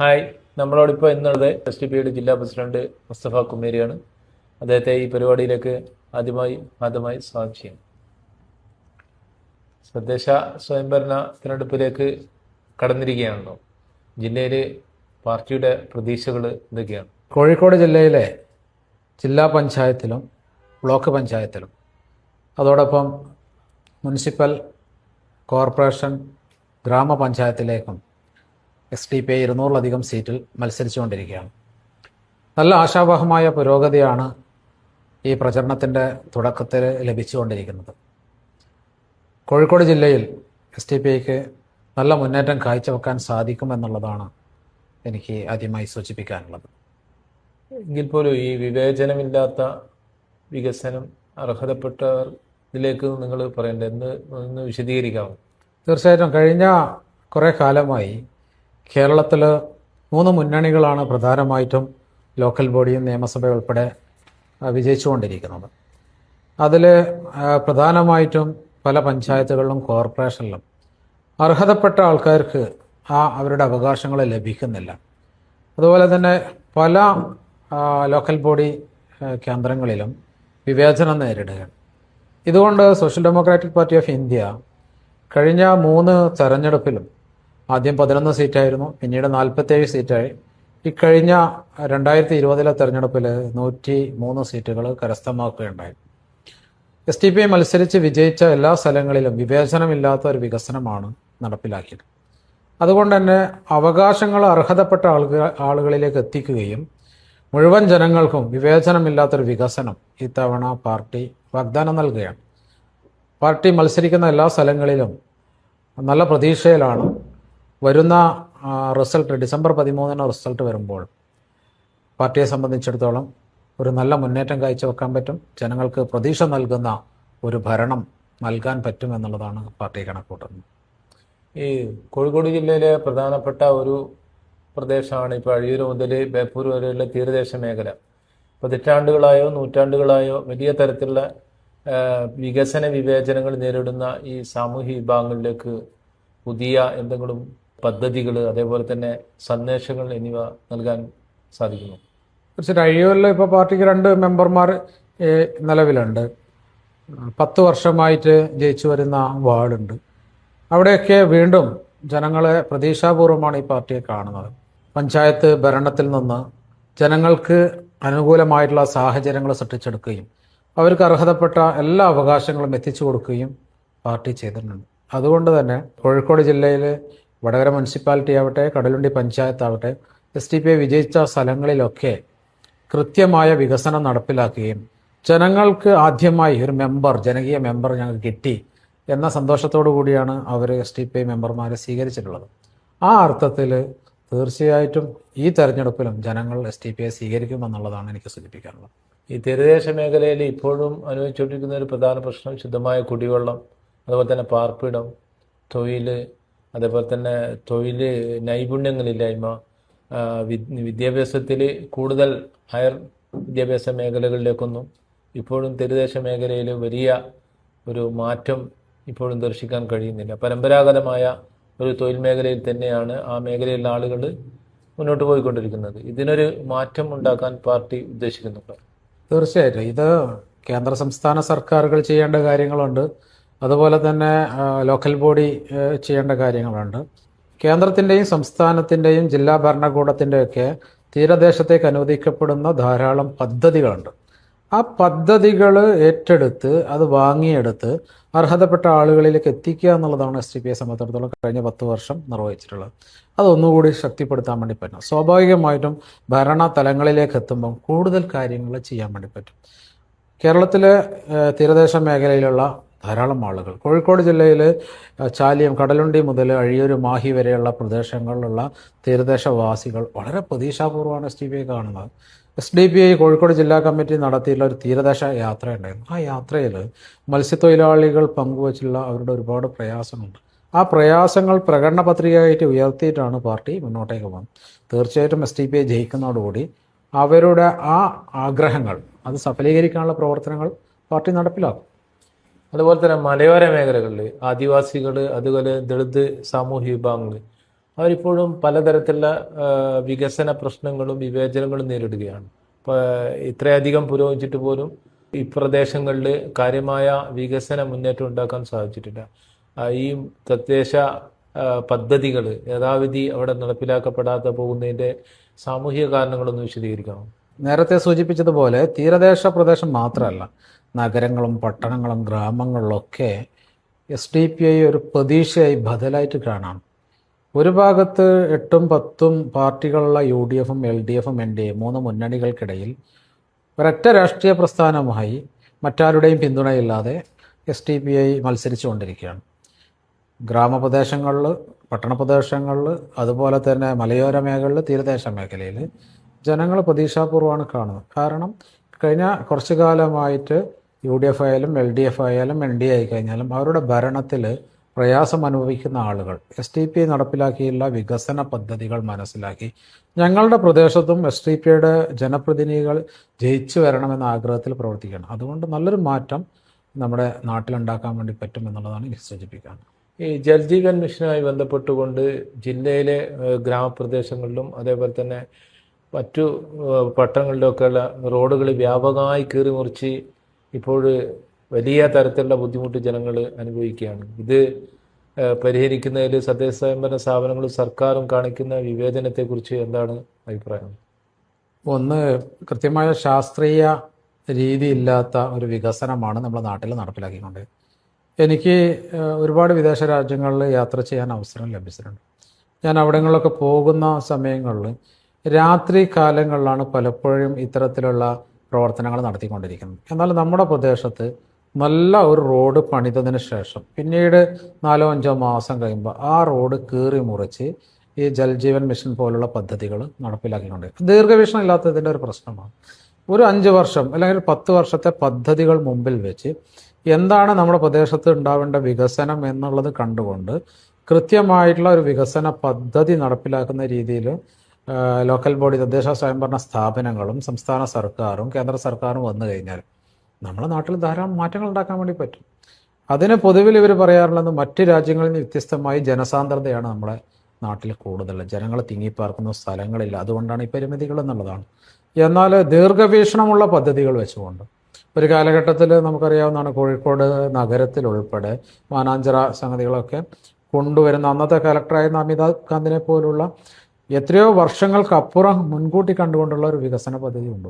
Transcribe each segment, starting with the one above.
Hi നമ്മളോട് നമ്മളോടിപ്പോൾ ഇന്നുള്ളത് S D പിയുടെ ജില്ലാ പ്രസിഡന്റ് മുസ്തഫ കുമേരിയാണ്. അദ്ദേഹത്തെ ഈ പരിപാടിയിലേക്ക് ആദ്യമായി ആദ്യമായി സ്വാഗതം. ചെയ്യും തദ്ദേശ സ്വയംഭരണ തിരഞ്ഞെടുപ്പിലേക്ക് കടന്നിരിക്കുകയാണല്ലോ. ജില്ലയിൽ പാർട്ടിയുടെ പ്രതീക്ഷകൾ എന്തൊക്കെയാണ്? കോഴിക്കോട് ജില്ലയിലെ ജില്ലാ പഞ്ചായത്തിലും ബ്ലോക്ക് പഞ്ചായത്തിലും അതോടൊപ്പം മുനിസിപ്പൽ കോർപ്പറേഷൻ ഗ്രാമപഞ്ചായത്തിലേക്കും എസ് ഡി പി ഐ ഇരുന്നൂറിലധികം സീറ്റിൽ മത്സരിച്ചുകൊണ്ടിരിക്കുകയാണ്. നല്ല ആശാവഹമായ പുരോഗതിയാണ് ഈ പ്രചരണത്തിന്റെ തുടക്കത്തിൽ ലഭിച്ചുകൊണ്ടിരിക്കുന്നത്. കോഴിക്കോട് ജില്ലയിൽ എസ് ടി പി ഐക്ക് നല്ല മുന്നേറ്റം കാഴ്ചവെക്കാൻ സാധിക്കുമെന്നുള്ളതാണ് എനിക്ക് ആദ്യമായി സൂചിപ്പിക്കാനുള്ളത്. എങ്കിൽ പോലും ഈ വിവേചനമില്ലാത്ത വികസനം അർഹതപ്പെട്ട ഇതിലേക്ക് നിങ്ങൾ പറയേണ്ടത് എന്ന് ഒന്ന് വിശദീകരിക്കാമോ? തീർച്ചയായിട്ടും. കഴിഞ്ഞ കുറേ കാലമായി കേരളത്തിൽ മൂന്ന് മുന്നണികളാണ് പ്രധാനമായിട്ടും ലോക്കൽ ബോഡിയും നിയമസഭ ഉൾപ്പെടെ വിജയിച്ചുകൊണ്ടിരിക്കുന്നത്. അതിൽ പ്രധാനമായിട്ടും പല പഞ്ചായത്തുകളിലും കോർപ്പറേഷനിലും അർഹതപ്പെട്ട ആൾക്കാർക്ക് ആ അവരുടെ അവകാശങ്ങൾ ലഭിക്കുന്നില്ല. അതുപോലെ തന്നെ പല ലോക്കൽ ബോഡി കേന്ദ്രങ്ങളിലും വിവേചനം നേരിടുകയാണ്. ഇതുകൊണ്ട് social democratic party of India കഴിഞ്ഞ മൂന്ന് തെരഞ്ഞെടുപ്പിലും ആദ്യം പതിനൊന്ന് സീറ്റായിരുന്നു പിന്നീട് നാൽപ്പത്തേഴ് സീറ്റായി. ഇക്കഴിഞ്ഞ രണ്ടായിരത്തി ഇരുപതിലെ തെരഞ്ഞെടുപ്പിൽ നൂറ്റി മൂന്ന് സീറ്റുകൾ കരസ്ഥമാക്കുകയുണ്ടായി. എസ് ടി പി ഐ മത്സരിച്ച് വിജയിച്ച എല്ലാ സ്ഥലങ്ങളിലും വിവേചനമില്ലാത്ത ഒരു വികസനമാണ് നടപ്പിലാക്കിയത്. അതുകൊണ്ട് തന്നെ അവകാശങ്ങൾ അർഹതപ്പെട്ട ആളുക ആളുകളിലേക്ക് എത്തിക്കുകയും മുഴുവൻ ജനങ്ങൾക്കും വിവേചനമില്ലാത്തൊരു വികസനം ഇത്തവണ പാർട്ടി വാഗ്ദാനം നൽകുകയാണ്. പാർട്ടി മത്സരിക്കുന്ന എല്ലാ സ്ഥലങ്ങളിലും നല്ല പ്രതീക്ഷയിലാണ് വരുന്ന റിസൾട്ട് ഡിസംബർ പതിമൂന്നിന് റിസൾട്ട് വരുമ്പോൾ പാർട്ടിയെ സംബന്ധിച്ചിടത്തോളം ഒരു നല്ല മുന്നേറ്റം കാഴ്ചവെക്കാൻ പറ്റും. ജനങ്ങൾക്ക് പ്രതീക്ഷ നൽകുന്ന ഒരു ഭരണം നൽകാൻ പറ്റും എന്നുള്ളതാണ് പാർട്ടി കണക്കൂട്ടുന്നത് ഈ കോഴിക്കോട് ജില്ലയിലെ പ്രധാനപ്പെട്ട ഒരു പ്രദേശമാണ് ഇപ്പോൾ അഴിയൂർ മുതൽ ബേപ്പൂർ വരെയുള്ള തീരദേശ മേഖല. പതിറ്റാണ്ടുകളായോ നൂറ്റാണ്ടുകളായോ വലിയ തരത്തിലുള്ള വികസന വിവേചനങ്ങൾ നേരിടുന്ന ഈ സാമൂഹ്യ വിഭാഗങ്ങളിലേക്ക് പുതിയ എന്തെങ്കിലും പദ്ധതികൾ അതേപോലെ തന്നെ സന്ദേശങ്ങൾ എന്നിവ നൽകാൻ സാധിക്കുന്നു. തീർച്ചയായിട്ടും അഴിയൂരിൽ ഇപ്പോൾ പാർട്ടിക്ക് രണ്ട് മെമ്പർമാർ നിലവിലുണ്ട്. പത്ത് വർഷമായിട്ട് ജയിച്ചു വരുന്ന വാർഡുണ്ട്. അവിടെയൊക്കെ വീണ്ടും ജനങ്ങളെ പ്രതീക്ഷാപൂർവമാണ് ഈ പാർട്ടിയെ കാണുന്നത്. പഞ്ചായത്ത് ഭരണത്തിൽ നിന്ന് ജനങ്ങൾക്ക് അനുകൂലമായിട്ടുള്ള സാഹചര്യങ്ങൾ സൃഷ്ടിച്ചെടുക്കുകയും അവർക്ക് അർഹതപ്പെട്ട എല്ലാ അവകാശങ്ങളും എത്തിച്ചു കൊടുക്കുകയും പാർട്ടി ചെയ്തിട്ടുണ്ട്. അതുകൊണ്ട് തന്നെ കോഴിക്കോട് ജില്ലയിൽ വടകര മുനിസിപ്പാലിറ്റി ആവട്ടെ കടലുണ്ടി പഞ്ചായത്താവട്ടെ എസ് ടി പി ഐ വിജയിച്ച സ്ഥലങ്ങളിലൊക്കെ കൃത്യമായ വികസനം നടപ്പിലാക്കുകയും ജനങ്ങൾക്ക് ആദ്യമായി ഒരു മെമ്പർ ജനകീയ മെമ്പർ ഞങ്ങൾക്ക് കിട്ടി എന്ന സന്തോഷത്തോടു കൂടിയാണ് അവർ എസ് ടി പി ഐ മെമ്പർമാരെ സ്വീകരിച്ചിട്ടുള്ളത്. ആ അർത്ഥത്തിൽ തീർച്ചയായിട്ടും ഈ തെരഞ്ഞെടുപ്പിലും ജനങ്ങൾ എസ് ടി പി ഐ സ്വീകരിക്കുമെന്നുള്ളതാണ് എനിക്ക് സൂചിപ്പിക്കാനുള്ളത്. ഈ തീരദേശ മേഖലയിൽ ഇപ്പോഴും അനുഭവിച്ചുകൊണ്ടിരിക്കുന്ന ഒരു പ്രധാന പ്രശ്നം ശുദ്ധമായ കുടിവെള്ളം അതുപോലെ തന്നെ പാർപ്പിടം തൊഴിൽ അതേപോലെ തന്നെ തൊഴിൽ നൈപുണ്യങ്ങളില്ലായ്മ വിദ്യാഭ്യാസത്തിൽ കൂടുതൽ ഹയർ വിദ്യാഭ്യാസ മേഖലകളിലേക്കൊന്നും ഇപ്പോഴും തീരദേശ മേഖലയിൽ വലിയ ഒരു മാറ്റം ഇപ്പോഴും ദർശിക്കാൻ കഴിയുന്നില്ല. പരമ്പരാഗതമായ ഒരു തൊഴിൽ മേഖലയിൽ തന്നെയാണ് ആ മേഖലയിലുള്ള ആളുകൾ മുന്നോട്ട് പോയിക്കൊണ്ടിരിക്കുന്നത്. ഇതിനൊരു മാറ്റം ഉണ്ടാക്കാൻ പാർട്ടി ഉദ്ദേശിക്കുന്നുണ്ട്? തീർച്ചയായിട്ടും. ഇത് കേന്ദ്ര സംസ്ഥാന സർക്കാരുകൾ ചെയ്യേണ്ട കാര്യങ്ങളുണ്ട്. അതുപോലെ തന്നെ ലോക്കൽ ബോഡി ചെയ്യേണ്ട കാര്യങ്ങളുണ്ട്. കേന്ദ്രത്തിന്റെയും സംസ്ഥാനത്തിന്റെയും ജില്ലാ ഭരണകൂടത്തിന്റെയൊക്കെ തീരദേശത്തേക്ക് അനുവദിക്കപ്പെടുന്ന ധാരാളം പദ്ധതികളുണ്ട്. ആ പദ്ധതികൾ ഏറ്റെടുത്ത് അത് വാങ്ങിയെടുത്ത് അർഹതപ്പെട്ട ആളുകളിലേക്ക് എത്തിക്കുക എന്നുള്ളതാണ് എസ് ടി പി എ സംബന്ധിച്ചിടത്തോളം കഴിഞ്ഞ പത്ത് വർഷം നിർവഹിച്ചിട്ടുള്ളത്. അതൊന്നുകൂടി ശക്തിപ്പെടുത്താൻ വേണ്ടി പറ്റും. സ്വാഭാവികമായിട്ടും ഭരണ തലങ്ങളിലേക്ക് എത്തുമ്പം കൂടുതൽ കാര്യങ്ങൾ ചെയ്യാൻ വേണ്ടി പറ്റും. കേരളത്തിലെ തീരദേശ മേഖലയിലുള്ള ധാരാളം ആളുകൾ. കോഴിക്കോട് ജില്ലയിൽ ചാലിയം കടലുണ്ടി മുതൽ അഴിയൂർ മാഹി വരെയുള്ള പ്രദേശങ്ങളിലുള്ള തീരദേശവാസികൾ വളരെ പ്രതീക്ഷാപൂർവമാണ് എസ് ഡി പി ഐ കാണുന്നത്. S D P I Kozhikode ജില്ലാ കമ്മിറ്റി നടത്തിയിട്ടുള്ള ഒരു തീരദേശ യാത്ര ഉണ്ടായിരുന്നു. ആ യാത്രയിൽ മത്സ്യത്തൊഴിലാളികൾ പങ്കുവച്ചിട്ടുള്ള അവരുടെ ഒരുപാട് പ്രയാസമുണ്ട് ആ പ്രയാസങ്ങൾ പ്രകടന പത്രികയായിട്ട് ഉയർത്തിയിട്ടാണ് പാർട്ടി മുന്നോട്ടേക്ക് പോകുന്നത്. തീർച്ചയായിട്ടും എസ് ഡി പി ഐ ജയിക്കുന്നതോടുകൂടി അവരുടെ ആ ആഗ്രഹങ്ങൾ അത് സഫലീകരിക്കാനുള്ള പ്രവർത്തനങ്ങൾ പാർട്ടി നടപ്പിലാക്കും. അതുപോലെ തന്നെ മലയോര മേഖലകളിൽ ആദിവാസികൾ അതുപോലെ ദളിത് സാമൂഹ്യ വിഭാഗങ്ങൾ അവരിപ്പോഴും പലതരത്തിലുള്ള വികസന പ്രശ്നങ്ങളും വിവേചനങ്ങളും നേരിടുകയാണ്. ഇപ്പോൾ ഇത്രയധികം പുരോഗമിച്ചിട്ട് പോലും ഈ പ്രദേശങ്ങളിൽ കാര്യമായ വികസന മുന്നേറ്റം ഉണ്ടാക്കാൻ സാധിച്ചിട്ടില്ല. ഈ തദ്ദേശ പദ്ധതികൾ യഥാവിധി അവിടെ നടപ്പിലാക്കപ്പെടാതെ പോകുന്നതിന്റെ സാമൂഹിക കാരണങ്ങളൊന്ന് വിശദീകരിക്കാമോ? നേരത്തെ സൂചിപ്പിച്ചതുപോലെ തീരദേശ പ്രദേശം മാത്രമല്ല. നഗരങ്ങളും പട്ടണങ്ങളും ഗ്രാമങ്ങളിലൊക്കെ എസ് ഡി പി ഐ ഒരു പ്രതീക്ഷയായി ബദലായിട്ട് കാണാം. ഒരു ഭാഗത്ത് എട്ടും പത്തും പാർട്ടികളുള്ള യു ഡി എഫും എൽ ഡി എഫും എൻ ഡി എ മൂന്ന് മുന്നണികൾക്കിടയിൽ ഒരൊറ്റ രാഷ്ട്രീയ പ്രസ്ഥാനമായി മറ്റാരുടെയും പിന്തുണയില്ലാതെ എസ് ഡി പി ഐ മത്സരിച്ചു കൊണ്ടിരിക്കുകയാണ് ഗ്രാമപ്രദേശങ്ങളിൽ പട്ടണപ്രദേശങ്ങളിൽ അതുപോലെ തന്നെ മലയോര മേഖലയിൽ തീരദേശ മേഖലയിൽ ജനങ്ങൾ പ്രതീക്ഷാപൂർവമാണ് കാണുന്നത്. കാരണം കഴിഞ്ഞ കുറച്ചു കാലമായിട്ട് യു ഡി എഫ് ആയാലും എൽ ഡി എഫ് ആയാലും എൻ ഡി എ ആയി കഴിഞ്ഞാലും അവരുടെ ഭരണത്തിൽ പ്രയാസം അനുഭവിക്കുന്ന ആളുകൾ എസ് ടി പി നടപ്പിലാക്കിയുള്ള വികസന പദ്ധതികൾ മനസ്സിലാക്കി. ഞങ്ങളുടെ പ്രദേശത്തും എസ് ടി പിയുടെ ജനപ്രതിനിധികൾ ജയിച്ചു വരണമെന്ന ആഗ്രഹത്തിൽ പ്രവർത്തിക്കണം അതുകൊണ്ട് നല്ലൊരു മാറ്റം നമ്മുടെ നാട്ടിലുണ്ടാക്കാൻ വേണ്ടി പറ്റും എന്നുള്ളതാണ് എനിക്ക് സൂചിപ്പിക്കാൻ. ഈ ജൽജീവൻ മിഷനുമായി ബന്ധപ്പെട്ടുകൊണ്ട് ജില്ലയിലെ ഗ്രാമപ്രദേശങ്ങളിലും അതേപോലെ തന്നെ മറ്റു പട്ടണങ്ങളിലൊക്കെയുള്ള റോഡുകൾ വ്യാപകമായി കീറി മുറിച്ച് ഇപ്പോൾ വലിയ തരത്തിലുള്ള ബുദ്ധിമുട്ട് ജനങ്ങൾ അനുഭവിക്കുകയാണ്. ഇത് പരിഹരിക്കുന്നതിൽ തദ്ദേശ സ്വയംഭരണ സ്ഥാപനങ്ങളും സർക്കാരും കാണിക്കുന്ന വിവേചനത്തെക്കുറിച്ച് എന്താണ് അഭിപ്രായം? ഒന്ന് കൃത്യമായ ശാസ്ത്രീയ രീതിയില്ലാത്ത ഒരു വികസനമാണ് നമ്മുടെ നാട്ടിൽ നടപ്പിലാക്കിക്കൊണ്ട്. എനിക്ക് ഒരുപാട് വിദേശ രാജ്യങ്ങളിൽ യാത്ര ചെയ്യാൻ അവസരം ലഭിച്ചിട്ടുണ്ട്. ഞാൻ അവിടങ്ങളിലൊക്കെ പോകുന്ന സമയങ്ങളിൽ രാത്രി കാലങ്ങളിലാണ് പലപ്പോഴും ഇത്തരത്തിലുള്ള പ്രവർത്തനങ്ങൾ നടത്തിക്കൊണ്ടിരിക്കുന്നത് എന്നാൽ നമ്മുടെ പ്രദേശത്ത് നല്ല ഒരു റോഡ് പണിതതിന് ശേഷം പിന്നീട് നാലോ അഞ്ചോ മാസം കഴിയുമ്പോൾ ആ റോഡ് കീറി മുറിച്ച് ഈ ജൽജീവൻ മിഷൻ പോലുള്ള പദ്ധതികൾ നടപ്പിലാക്കിക്കൊണ്ട് ദീർഘവീക്ഷണം ഇല്ലാത്തതിന്റെ ഒരു പ്രശ്നമാണ്. ഒരു അഞ്ച് വർഷം അല്ലെങ്കിൽ പത്ത് വർഷത്തെ പദ്ധതികൾ മുമ്പിൽ വെച്ച് എന്താണ് നമ്മുടെ പ്രദേശത്ത് ഉണ്ടാവേണ്ട വികസനം എന്നുള്ളത് കണ്ടുകൊണ്ട് കൃത്യമായിട്ടുള്ള ഒരു വികസന പദ്ധതി നടപ്പിലാക്കുന്ന രീതിയിൽ ലോക്കൽ ബോഡി തദ്ദേശ സ്വയംഭരണ സ്ഥാപനങ്ങളും സംസ്ഥാന സർക്കാരും കേന്ദ്ര സർക്കാരും വന്നു കഴിഞ്ഞാൽ നമ്മുടെ നാട്ടിൽ ധാരാളം മാറ്റങ്ങൾ ഉണ്ടാക്കാൻ വേണ്ടി പറ്റും. അതിന് പൊതുവിൽ ഇവർ പറയാറുള്ളത് മറ്റ് രാജ്യങ്ങളിൽ നിന്ന് വ്യത്യസ്തമായി ജനസാന്ദ്രതയാണ് നമ്മുടെ നാട്ടിൽ കൂടുതൽ. ജനങ്ങൾ തിങ്ങിപ്പാർക്കുന്ന സ്ഥലങ്ങളില്ല. അതുകൊണ്ടാണ് ഈ പരിമിതികൾ എന്നുള്ളതാണ്. എന്നാൽ ദീർഘവീക്ഷണമുള്ള പദ്ധതികൾ വെച്ചുകൊണ്ട് ഒരു കാലഘട്ടത്തിൽ നമുക്കറിയാവുന്നതാണ് കോഴിക്കോട് നഗരത്തിൽ ഉൾപ്പെടെ മാനാഞ്ചിറ സംഗതികളൊക്കെ കൊണ്ടുവരുന്ന അന്നത്തെ കലക്ടറായിരുന്ന അമിതാഭ് കാന്തിനെ പോലുള്ള എത്രയോ വർഷങ്ങൾക്കപ്പുറം മുൻകൂട്ടി കണ്ടുകൊണ്ടുള്ള ഒരു വികസന പദ്ധതി ഉണ്ട്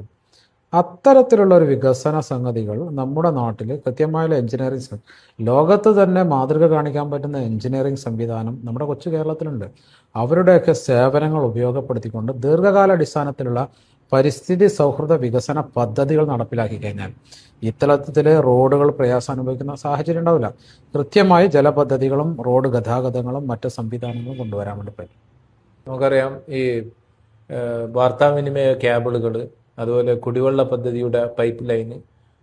അത്തരത്തിലുള്ള ഒരു വികസന സംഗതികൾ നമ്മുടെ നാട്ടിൽ കൃത്യമായ എഞ്ചിനീയറിംഗ് ലോകത്ത് തന്നെ മാതൃക കാണിക്കാൻ പറ്റുന്ന എഞ്ചിനീയറിംഗ് സംവിധാനം നമ്മുടെ കൊച്ചു കേരളത്തിലുണ്ട്. അവരുടെയൊക്കെ സേവനങ്ങൾ ഉപയോഗപ്പെടുത്തിക്കൊണ്ട് ദീർഘകാല ദീർഘകാലാടിസ്ഥാനത്തിലുള്ള പരിസ്ഥിതി സൗഹൃദ വികസന പദ്ധതികൾ നടപ്പിലാക്കി കഴിഞ്ഞാൽ ഇത്തരത്തിൽ റോഡുകൾ പ്രയാസം അനുഭവിക്കുന്ന സാഹചര്യം ഉണ്ടാവില്ല. കൃത്യമായി ജലപദ്ധതികളും റോഡ് ഗതാഗതങ്ങളും മറ്റ് സംവിധാനങ്ങളും കൊണ്ടുവരാൻ വേണ്ടി പറ്റും. നമുക്കറിയാം ഈ വാർത്താവിനിമയ കേബിളുകൾ അതുപോലെ കുടിവെള്ള പദ്ധതിയുടെ പൈപ്പ് ലൈന്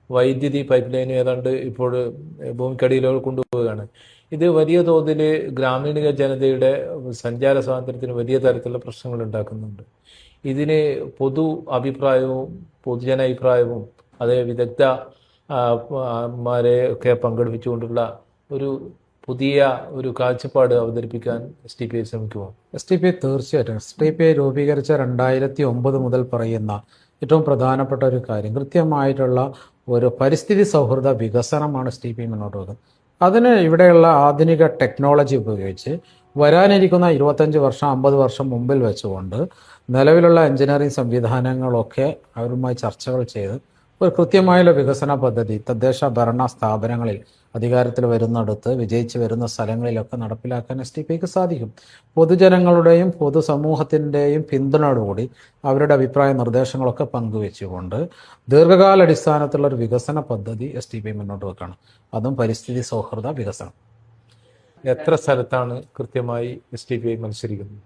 വൈദ്യുതി പൈപ്പ് ലൈൻ ഏതാണ്ട് ഇപ്പോൾ ഭൂമിക്കടിയിലോ കൊണ്ടുപോവുകയാണ്. ഇത് വലിയ തോതിൽ ഗ്രാമീണ ജനതയുടെ സഞ്ചാര സ്വാതന്ത്ര്യത്തിന് വലിയ തരത്തിലുള്ള പ്രശ്നങ്ങൾ ഉണ്ടാക്കുന്നുണ്ട്. ഇതിന് പൊതു അഭിപ്രായവും പൊതുജന അഭിപ്രായവും അതേ വിദഗ്ധ മാരെ ഒക്കെ പങ്കെടുപ്പിച്ചുകൊണ്ടുള്ള ഒരു പുതിയ ഒരു കാഴ്ചപ്പാട് അവതരിപ്പിക്കാൻ എസ് ടി പി ഐ ശ്രമിക്കുമോ? എസ് ടി പി ഐ തീർച്ചയായിട്ടും. എസ് ടി പി ഐ രൂപീകരിച്ച രണ്ടായിരത്തി ഒമ്പത് മുതൽ പറയുന്ന ഏറ്റവും പ്രധാനപ്പെട്ട ഒരു കാര്യം കൃത്യമായിട്ടുള്ള ഒരു പരിസ്ഥിതി സൗഹൃദ വികസനമാണ് എസ് ടി പി മുന്നോട്ട് വെക്കുന്നത്. അതിന് ഇവിടെയുള്ള ആധുനിക ടെക്നോളജി ഉപയോഗിച്ച് വരാനിരിക്കുന്ന ഇരുപത്തഞ്ച് വർഷം അമ്പത് വർഷം മുമ്പിൽ വെച്ചുകൊണ്ട് നിലവിലുള്ള എഞ്ചിനീയറിംഗ് സംവിധാനങ്ങളൊക്കെ അവരുമായി ചർച്ചകൾ ചെയ്ത് ഒരു കൃത്യമായുള്ള വികസന പദ്ധതി തദ്ദേശ ഭരണ സ്ഥാപനങ്ങളിൽ അധികാരത്തിൽ വരുന്നിടത്ത് വിജയിച്ച് വരുന്ന സ്ഥലങ്ങളിലൊക്കെ നടപ്പിലാക്കാൻ എസ് ടി പിക്ക് സാധിക്കും. പൊതുജനങ്ങളുടെയും പൊതുസമൂഹത്തിന്റെയും പിന്തുണയോടുകൂടി അവരുടെ അഭിപ്രായ നിർദ്ദേശങ്ങളൊക്കെ പങ്കുവെച്ചുകൊണ്ട് ദീർഘകാലാടിസ്ഥാനത്തിലുള്ള ഒരു വികസന പദ്ധതി എസ് ടി പി മുന്നോട്ട് വെക്കണം. അതും പരിസ്ഥിതി സൗഹൃദ വികസനം. എത്ര സ്ഥലത്താണ് കൃത്യമായി എസ് ടി പി ഐ മത്സരിക്കുന്നത്?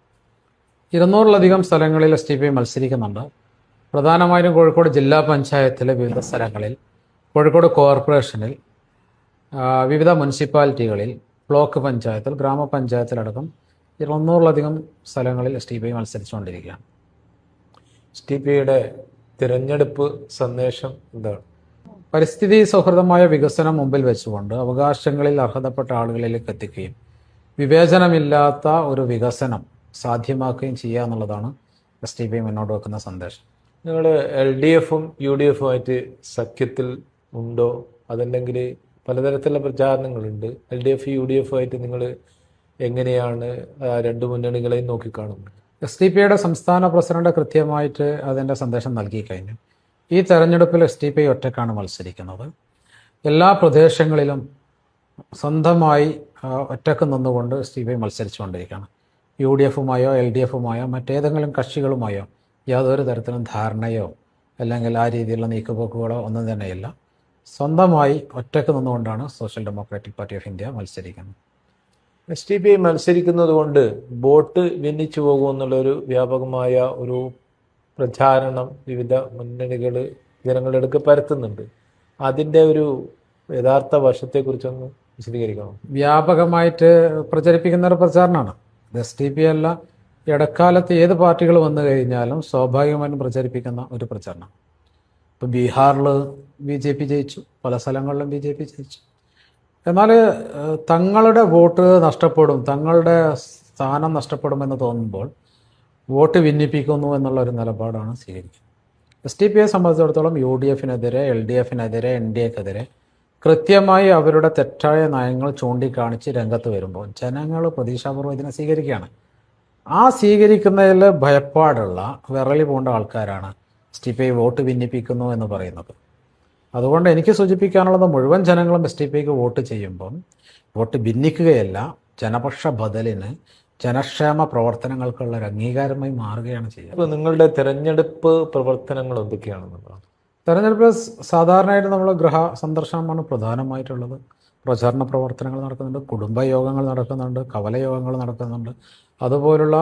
ഇരുന്നൂറിലധികം സ്ഥലങ്ങളിൽ എസ് ടി പി ഐ മത്സരിക്കുന്നുണ്ട്. പ്രധാനമായും കോഴിക്കോട് ജില്ലാ പഞ്ചായത്തിലെ വിവിധ സ്ഥലങ്ങളിൽ കോഴിക്കോട് കോർപ്പറേഷനിൽ വിവിധ മുനിസിപ്പാലിറ്റികളിൽ ബ്ലോക്ക് പഞ്ചായത്തിൽ ഗ്രാമപഞ്ചായത്തിലടക്കം ഇരുന്നൂറിലധികം സ്ഥലങ്ങളിൽ എസ് ടി പി മത്സരിച്ചുകൊണ്ടിരിക്കുകയാണ്. എസ് ടി പി ഐയുടെ തിരഞ്ഞെടുപ്പ് സന്ദേശം എന്താണ്? പരിസ്ഥിതി സൗഹൃദമായ വികസനം മുമ്പിൽ വെച്ചുകൊണ്ട് അവകാശങ്ങളിൽ അർഹതപ്പെട്ട ആളുകളിലേക്ക് എത്തിക്കുകയും വിവേചനമില്ലാത്ത ഒരു വികസനം സാധ്യമാക്കുകയും ചെയ്യുക എന്നുള്ളതാണ് എസ് ടി പി മുന്നോട്ട് വെക്കുന്ന സന്ദേശം. നിങ്ങൾ എൽ ഡി എഫും യു ഡി എഫുമായിട്ട് സഖ്യത്തിൽ ഉണ്ടോ? അതല്ലെങ്കിൽ പലതരത്തിലുള്ള പ്രചാരണങ്ങളുണ്ട്. L D F U D F ആയിട്ട് നിങ്ങൾ എങ്ങനെയാണ് രണ്ട് മുന്നണികളെയും നോക്കിക്കാണുന്നത്? എസ് ഡി പിയുടെ സംസ്ഥാന പ്രസിഡന്റ് കൃത്യമായിട്ട് അതിന്റെ സന്ദേശം നൽകി കഴിഞ്ഞു. ഈ തെരഞ്ഞെടുപ്പിൽ എസ് ഡി പി ഒറ്റക്കാണ് മത്സരിക്കുന്നത്. എല്ലാ പ്രദേശങ്ങളിലും സ്വന്തമായി ഒറ്റയ്ക്ക് നിന്നുകൊണ്ട് എസ് ഡി പി മത്സരിച്ചുകൊണ്ടിരിക്കുകയാണ്. യു ഡി എഫുമായോ എൽ ഡി എഫുമായോ മറ്റേതെങ്കിലും കക്ഷികളുമായോ യാതൊരു തരത്തിലും ധാരണയോ അല്ലെങ്കിൽ ആ രീതിയിലുള്ള നീക്കുപോക്കുകളോ ഒന്നും തന്നെയില്ല. സ്വന്തമായി ഒറ്റയ്ക്ക് നിന്നുകൊണ്ടാണ് social democratic party of India മത്സരിക്കുന്നത്. എസ് ടി പി ഐ മത്സരിക്കുന്നത് കൊണ്ട് വോട്ട് ഭിന്നിച്ചു പോകുമെന്നുള്ളൊരു വ്യാപകമായ ഒരു പ്രചാരണം വിവിധ മുന്നണികൾ ജനങ്ങളുടെ അടുക്ക് പരത്തുന്നുണ്ട്. അതിന്റെ ഒരു യഥാർത്ഥ വശത്തെക്കുറിച്ചൊന്ന് വിശദീകരിക്കണം വ്യാപകമായിട്ട് പ്രചരിപ്പിക്കുന്ന ഒരു പ്രചാരണമാണ്. എസ് ടി പി അല്ല ഇടക്കാലത്ത് ഏത് പാർട്ടികൾ വന്നു കഴിഞ്ഞാലും സ്വാഭാവികമായും പ്രചരിപ്പിക്കുന്ന ഒരു പ്രചരണം ഇപ്പം ബീഹാറിൽ ബി ജെ പി ജയിച്ചു പല സ്ഥലങ്ങളിലും ബി ജെ പി ജയിച്ചു. എന്നാൽ തങ്ങളുടെ വോട്ട് നഷ്ടപ്പെടും തങ്ങളുടെ സ്ഥാനം നഷ്ടപ്പെടുമെന്ന് തോന്നുമ്പോൾ വോട്ട് ഭിന്നിപ്പിക്കുന്നു എന്നുള്ള ഒരു നിലപാടാണ് സ്വീകരിക്കുന്നത്. എസ് ടി പിയെ സംബന്ധിച്ചിടത്തോളം യു ഡി എഫിനെതിരെ എൽ ഡി എഫിനെതിരെ എൻ ഡി എക്കെതിരെ കൃത്യമായി അവരുടെ തെറ്റായ നയങ്ങൾ ചൂണ്ടിക്കാണിച്ച് രംഗത്ത് വരുമ്പോൾ ജനങ്ങൾ പ്രതീക്ഷാപൂർവം ഇതിനെ സ്വീകരിക്കുകയാണ്. ആ സ്വീകരിക്കുന്നതിൽ ഭയപ്പാടുള്ള വിറളി പോണ്ട ആൾക്കാരാണ് S T P I vote ഭിന്നിപ്പിക്കുന്നു എന്ന് പറയുന്നത്. അതുകൊണ്ട് എനിക്ക് സൂചിപ്പിക്കാനുള്ളത് മുഴുവൻ ജനങ്ങളും എസ് ടി പി ഐക്ക് വോട്ട് ചെയ്യുമ്പം വോട്ട് ഭിന്നിക്കുകയല്ല ജനപക്ഷ ബദലിന് ജനക്ഷേമ പ്രവർത്തനങ്ങൾക്കുള്ള ഒരു അംഗീകാരമായി മാറുകയാണ് ചെയ്യുക അപ്പോൾ നിങ്ങളുടെ തിരഞ്ഞെടുപ്പ് പ്രവർത്തനങ്ങൾ എന്തൊക്കെയാണെന്നുള്ളതാണ് തെരഞ്ഞെടുപ്പ് സാധാരണയായിട്ട് നമ്മൾ ഗൃഹ സന്ദർശനമാണ് പ്രധാനമായിട്ടുള്ളത്. പ്രചാരണ പ്രവർത്തനങ്ങൾ നടക്കുന്നുണ്ട് കുടുംബയോഗങ്ങൾ നടക്കുന്നുണ്ട് കവലയോഗങ്ങൾ നടക്കുന്നുണ്ട്. അതുപോലുള്ള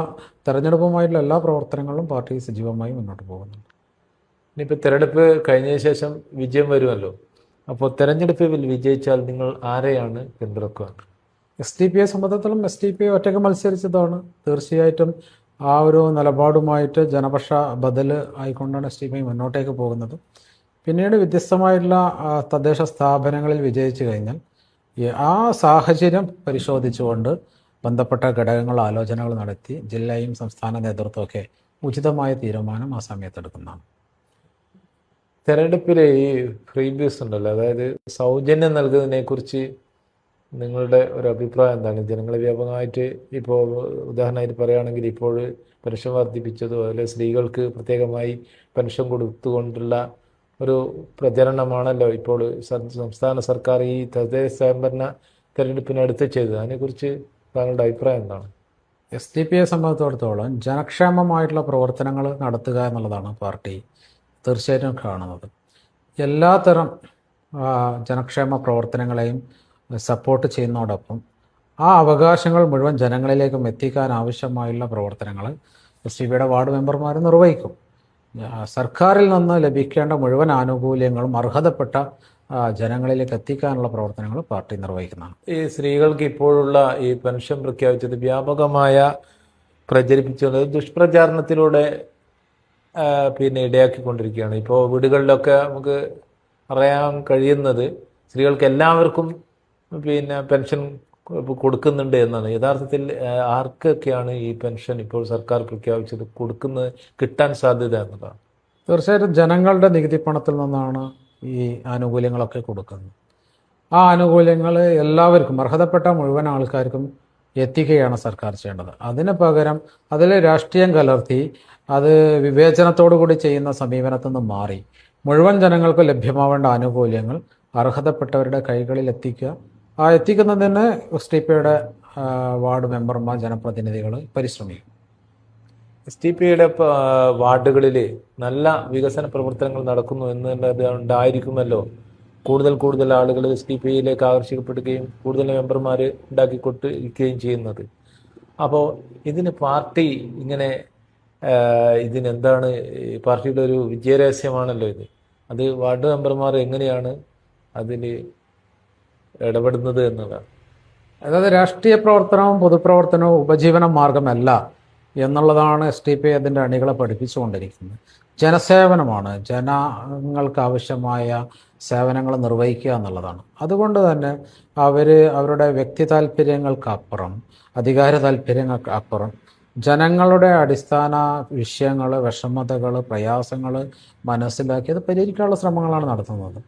തെരഞ്ഞെടുപ്പുമായിട്ടുള്ള എല്ലാ പ്രവർത്തനങ്ങളും പാർട്ടി സജീവമായി മുന്നോട്ട് പോകുന്നുണ്ട്. ഇനിയിപ്പോൾ തെരഞ്ഞെടുപ്പ് കഴിഞ്ഞ ശേഷം വിജയം വരുമല്ലോ. അപ്പോൾ തെരഞ്ഞെടുപ്പിൽ വിജയിച്ചാൽ നിങ്ങൾ ആരെയാണ് പിന്തുണക്കുക? എസ് ഡി പി എ സംബന്ധിച്ചിടത്തോളം എസ് ഡി പി ഒറ്റയ്ക്ക് മത്സരിച്ചതാണ്. തീർച്ചയായിട്ടും ആ ഒരു നിലപാടുമായിട്ട് ജനപക്ഷ ബദൽ ആയിക്കൊണ്ടാണ് എസ് ഡി പി ഐ മുന്നോട്ടേക്ക് പോകുന്നത്. പിന്നീട് വ്യത്യസ്തമായിട്ടുള്ള തദ്ദേശ സ്ഥാപനങ്ങളിൽ വിജയിച്ചു കഴിഞ്ഞാൽ ആ സാഹചര്യം പരിശോധിച്ചുകൊണ്ട് ബന്ധപ്പെട്ട ഘടകങ്ങൾ ആലോചനകൾ നടത്തി ജില്ലയും സംസ്ഥാന നേതൃത്വമൊക്കെ ഉചിതമായ തീരുമാനം ആ സമയത്ത് എടുക്കുന്നതാണ്. തെരഞ്ഞെടുപ്പിൽ ഈ ഫ്രീബീസ് ഉണ്ടല്ലോ അതായത് സൗജന്യം നൽകുന്നതിനെ കുറിച്ച് നിങ്ങളുടെ ഒരു അഭിപ്രായം എന്താണ്? ജനങ്ങളെ വ്യാപകമായിട്ട് ഇപ്പോൾ ഉദാഹരണമായിട്ട് പറയുകയാണെങ്കിൽ ഇപ്പോൾ പെൻഷൻ വർദ്ധിപ്പിച്ചതോ അല്ലെ സ്ത്രീകൾക്ക് പ്രത്യേകമായി പെൻഷൻ കൊടുത്തുകൊണ്ടുള്ള ഒരു പ്രചരണമാണല്ലോ ഇപ്പോൾ സംസ്ഥാന സർക്കാർ ഈ തദ്ദേശ സ്വയംഭരണ തെരഞ്ഞെടുപ്പിനടുത്ത് ചെയ്തത്. അതിനെക്കുറിച്ച് താങ്കളുടെ അഭിപ്രായം എന്താണ്? എസ് ഡി പിയെ സംബന്ധിച്ചിടത്തോളം ജനക്ഷേമമായിട്ടുള്ള പ്രവർത്തനങ്ങൾ നടത്തുക എന്നുള്ളതാണ് പാർട്ടി തീർച്ചയായിട്ടും കാണുന്നത്. എല്ലാത്തരം ജനക്ഷേമ പ്രവർത്തനങ്ങളെയും സപ്പോർട്ട് ചെയ്യുന്നതോടൊപ്പം ആ അവകാശങ്ങൾ മുഴുവൻ ജനങ്ങളിലേക്കും എത്തിക്കാൻ ആവശ്യമായുള്ള പ്രവർത്തനങ്ങൾ എസ് ടി ബിയുടെ വാർഡ് മെമ്പർമാർ നിർവഹിക്കും. സർക്കാരിൽ നിന്ന് ലഭിക്കേണ്ട മുഴുവൻ ആനുകൂല്യങ്ങളും അർഹതപ്പെട്ട ജനങ്ങളിലേക്ക് എത്തിക്കാനുള്ള പ്രവർത്തനങ്ങൾ പാർട്ടി നിർവഹിക്കുന്നതാണ്. ഈ സ്ത്രീകൾക്ക് ഇപ്പോഴുള്ള ഈ പെൻഷൻ പ്രഖ്യാപിച്ചത് വ്യാപകമായ പ്രചരിപ്പിച്ചുകൊണ്ട് ദുഷ്പ്രചാരണത്തിലൂടെ പിന്നെ ഇടയാക്കിക്കൊണ്ടിരിക്കുകയാണ്. ഇപ്പോൾ വീടുകളിലൊക്കെ നമുക്ക് പറയാൻ കഴിയുന്നത് സ്ത്രീകൾക്ക് എല്ലാവർക്കും പിന്നെ പെൻഷൻ കൊടുക്കുന്നുണ്ട് എന്നാണ്. യഥാർത്ഥത്തിൽ ആർക്കൊക്കെയാണ് ഈ പെൻഷൻ ഇപ്പോൾ സർക്കാർ പ്രഖ്യാപിച്ചത് കൊടുക്കുന്നത് കിട്ടാൻ സാധ്യത എന്നതാണ്? തീർച്ചയായിട്ടും ജനങ്ങളുടെ നികുതി പണത്തിൽ നിന്നാണ് ഈ ആനുകൂല്യങ്ങളൊക്കെ കൊടുക്കുന്നത്. ആ ആനുകൂല്യങ്ങൾ എല്ലാവർക്കും അർഹതപ്പെട്ട മുഴുവൻ ആൾക്കാർക്കും എത്തിക്കുകയാണ് സർക്കാർ ചെയ്യേണ്ടത്. അതിന് പകരം അതിൽ രാഷ്ട്രീയം കലർത്തി അത് വിവേചനത്തോടു കൂടി ചെയ്യുന്ന സമീപനത്തിൽ നിന്ന് മാറി. മുഴുവൻ ജനങ്ങൾക്ക് ലഭ്യമാവേണ്ട ആനുകൂല്യങ്ങൾ അർഹതപ്പെട്ടവരുടെ കൈകളിൽ എത്തിക്കുക. ആ എത്തിക്കുന്നതിന് എസ് ടി പിയുടെ വാർഡ് മെമ്പർമാർ ജനപ്രതിനിധികൾ പരിശ്രമിക്കും. എസ് ടി പിയുടെ വാർഡുകളിൽ നല്ല വികസന പ്രവർത്തനങ്ങൾ നടക്കുന്നു എന്നുള്ളത് ഉണ്ടായിരിക്കുമല്ലോ. കൂടുതൽ കൂടുതൽ ആളുകൾ എസ് ടി പിയിലേക്ക് ആകർഷിക്കപ്പെടുകയും കൂടുതൽ മെമ്പർമാർ ഉണ്ടാക്കിക്കൊണ്ടിരിക്കുകയും ചെയ്യുന്നത്. അപ്പോൾ ഇതിന് പാർട്ടി ഇങ്ങനെ ഇതിനെന്താണ് പാർട്ടിയുടെ ഒരു വിജയരഹസ്യമാണല്ലോ ഇത്. അത് വാർഡ് മെമ്പർമാർ എങ്ങനെയാണ് അതിൽ ഇടപെടുന്നത് എന്നതാണ് അതായത് രാഷ്ട്രീയ പ്രവർത്തനവും പൊതുപ്രവർത്തനവും ഉപജീവന മാർഗമല്ല എന്നുള്ളതാണ് എസ് ടി പി അതിന്റെ അണികളെ പഠിപ്പിച്ചുകൊണ്ടിരിക്കുന്നത്. ജനസേവനമാണ്. ജനങ്ങൾക്ക് ആവശ്യമായ സേവനങ്ങൾ നിർവഹിക്കുക എന്നുള്ളതാണ്. അതുകൊണ്ട് തന്നെ അവർ അവരുടെ വ്യക്തി താല്പര്യങ്ങൾക്കപ്പുറം അധികാര താല്പര്യങ്ങൾക്ക് അപ്പുറം ജനങ്ങളുടെ അടിസ്ഥാന വിഷയങ്ങൾ വിഷമതകൾ പ്രയാസങ്ങൾ മനസ്സിലാക്കി അത് പരിഹരിക്കാനുള്ള ശ്രമങ്ങളാണ് നടത്തുന്നത്.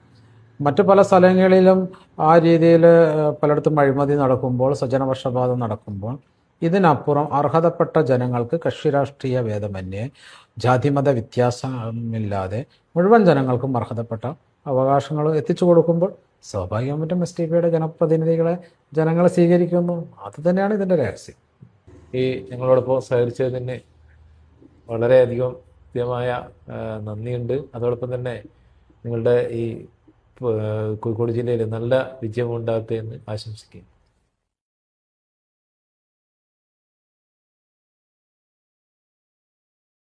മറ്റു പല സ്ഥലങ്ങളിലും ആ രീതിയിൽ പലയിടത്തും അഴിമതി നടക്കുമ്പോൾ സ്വജനപക്ഷപാതം നടക്കുമ്പോൾ ഇതിനപ്പുറം അർഹതപ്പെട്ട ജനങ്ങൾക്ക് കക്ഷി രാഷ്ട്രീയ ഭേദമന്യേ ജാതിമത വ്യത്യാസമില്ലാതെ മുഴുവൻ ജനങ്ങൾക്കും അർഹതപ്പെട്ട അവകാശങ്ങൾ എത്തിച്ചു കൊടുക്കുമ്പോൾ സ്വാഭാവികമായിട്ടും എസ് ടി പിയുടെ ജനപ്രതിനിധികളെ ജനങ്ങൾ സ്വീകരിക്കുന്നു. അത് തന്നെയാണ് ഇതിന്റെ രഹസ്യം. ഈ ഞങ്ങളോടൊപ്പം സഹകരിച്ചതിന് വളരെയധികം കൃത്യമായ നന്ദിയുണ്ട്. അതോടൊപ്പം തന്നെ നിങ്ങളുടെ ഈ കോഴിക്കോട് ജില്ലയിൽ നല്ല വിജയം ഉണ്ടാകട്ടെ എന്ന് ആശംസിക്കുന്നു.